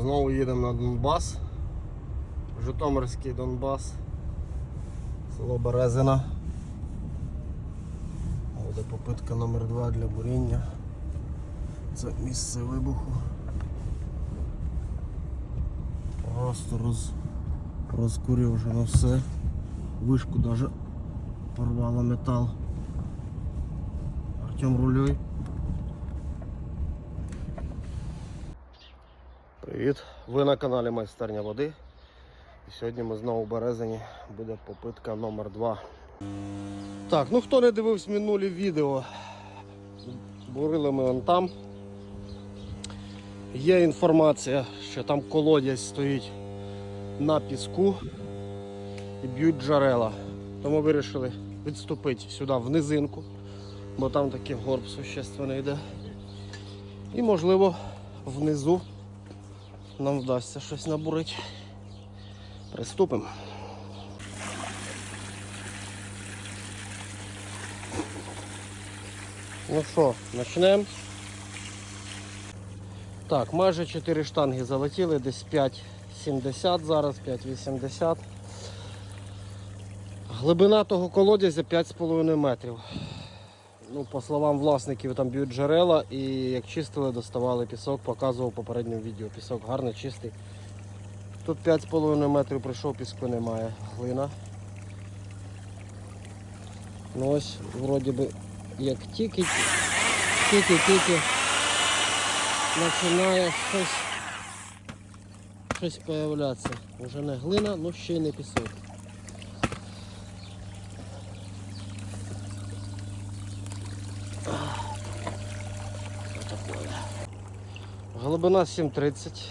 Знову їдемо на Донбас. Житомирський Донбас. Село Березина. Буде попитка номер 2 для буріння. Це місце вибуху. Просто роз... розкурювано все. Вишку навіть порвало метал. Артем рулюй. Привіт! Ви на каналі Майстерня води. І сьогодні ми знову в Березині. Буде попитка номер 2 Так, ну хто не дивився минулі відео, бурили ми вон там. Є інформація, що там колодязь стоїть на піску і б'ють джерела. Тому вирішили відступити сюди в низинку, бо там такий горб существенно йде. І можливо внизу нам вдасться щось набурити. Приступимо. Ну що, почнемо. Так, майже 4 штанги залетіли, десь 5,70 зараз, 5,80. Глибина того колодязя 5,5 метрів. Ну, по словам власників, там б'ють джерела і як чистили, доставали пісок, показував в попередньому відео. Пісок гарний, чистий. Тут 5,5 метрів прийшов, піску немає. Глина. Ну ось, вроді би, як тільки, тільки-тільки починає щось, щось появлятися. Уже не глина, ну ще й не пісок. Глибина 7,30.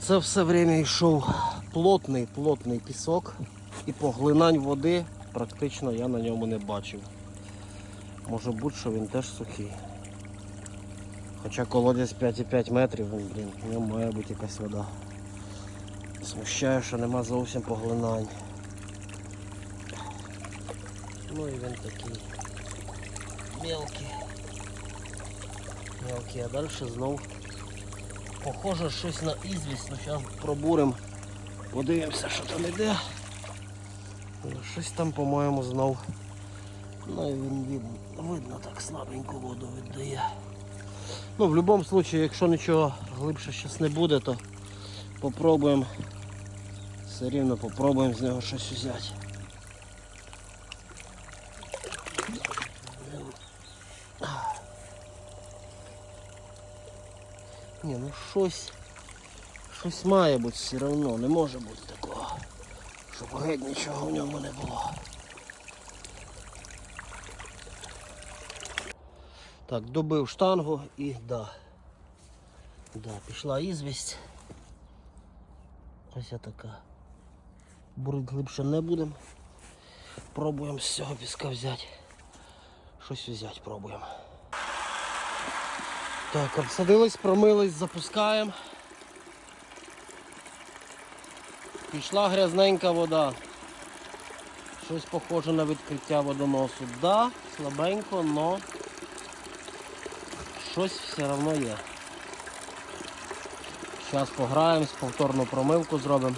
Це все время йшов плотний, плотний пісок і поглинань води практично я на ньому не бачив. Може бути, що він теж сухий. Хоча колодязь 5,5 метрів, блін, в ньому має бути якась вода. Смущає, що нема зовсім поглинань. Ну і він такий мелкий. Мелкий, а далі знов похоже щось на ізвість, ну зараз пробуримо, подивимося, що там іде. Ну, щось там, по-моєму, знов. Ну і він видно, так слабеньку воду віддає. Ну, в будь-якому випадку, якщо нічого глибше зараз не буде, то попробуємо. Все рівно попробуємо з нього щось взяти. Ні, ну щось. Щось має бути все одно, не може бути такого. Щоб геть нічого в ньому не було. Так, добив штангу і да. Да, пішла ізвість. Ось я така. Бурить глибше не будемо. Пробуємо з цього піска взяти. Щось взяти пробуємо. Так, обсадились, промились, запускаємо. Пішла грязненька вода. Щось похоже на відкриття водоносу. Да, слабенько, но щось все одно є. Зараз пограємось, повторну промивку зробимо.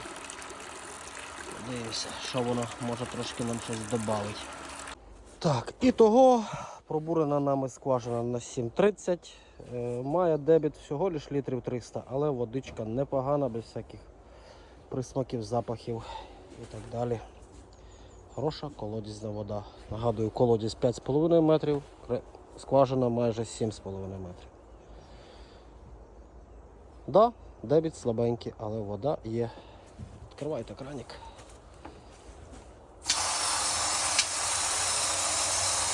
Подивимося, що воно може трошки нам щось додати. Так, і того пробурена нами скважина на 7,30. Е, Має дебіт всього лиш літрів 300, але водичка непогана, без всяких присмаків, запахів і так далі. Хороша колодязна вода. Нагадую, колодязь 5,5 метрів, скважина майже 7,5 метрів. Да, дебіт слабенький, але вода є. Відкривайте кранік.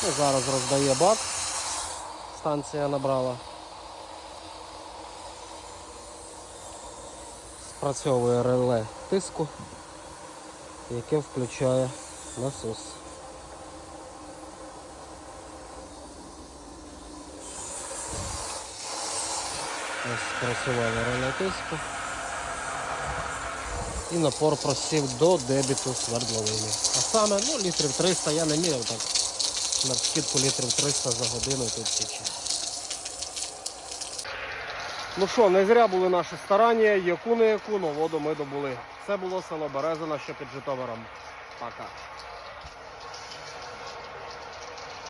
Ну, зараз роздає бак. Станція набрала. Спрацьовує реле тиску, яке включає насос. Ось спрацювало реле тиску. І напор просів до дебіту свердловини. А саме, ну, літрів 300 я не міряв так. На скидку літрів 300 за годину тут тече. Ну що, не зря були наші старання, яку не яку, но воду ми добули. Це було село Березина, що під Житомиром. Пока.